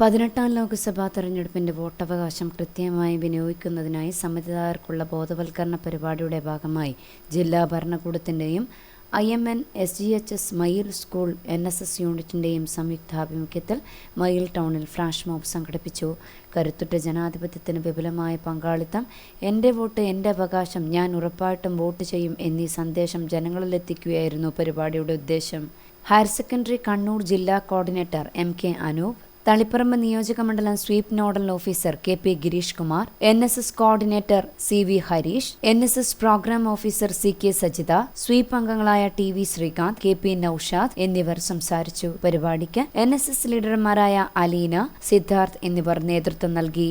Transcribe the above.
പതിനെട്ടാം ലോക്സഭാ തെരഞ്ഞെടുപ്പിന്റെ വോട്ടവകാശം കൃത്യമായി വിനിയോഗിക്കുന്നതിനായി സമ്മതിദായകർക്കുള്ള ബോധവൽക്കരണ പരിപാടിയുടെ ഭാഗമായി ജില്ലാ ഭരണകൂടത്തിന്റെയും I M N S G H S Mayil school N S S യൂണിറ്റിന്റെയും സംയുക്താഭിമുഖ്യത്തിൽ മയിൽ ടൗണിൽ ഫ്ലാഷ് മോബ് സംഘടിപ്പിച്ചു. കരുത്തുറ്റ ജനാധിപത്യത്തിന് വിപുലമായ പങ്കാളിത്തം എന്റെ വോട്ട് എന്റെ അവകാശം ഞാൻ ഉറപ്പായിട്ടും വോട്ട് ചെയ്യും എന്നീ സന്ദേശം ജനങ്ങളിലെത്തിക്കുകയായിരുന്നു പരിപാടിയുടെ ഉദ്ദേശം. ഹയർ സെക്കൻഡറി കണ്ണൂർ ജില്ലാ coordinator M K Anoop Taliparamba നിയോജക മണ്ഡലം SVEEP nodal officer K P Girish Kumar N S S coordinator C V Harish N S S programme officer C K Sajitha SVEEP അംഗങ്ങളായ T V Srikanth K P Noushad എന്നിവർ സംസാരിച്ചു. പരിപാടിക്ക് N S S ലീഡർമാരായ അലീന സിദ്ധാർത്ഥ് എന്നിവർ നേതൃത്വം നൽകി.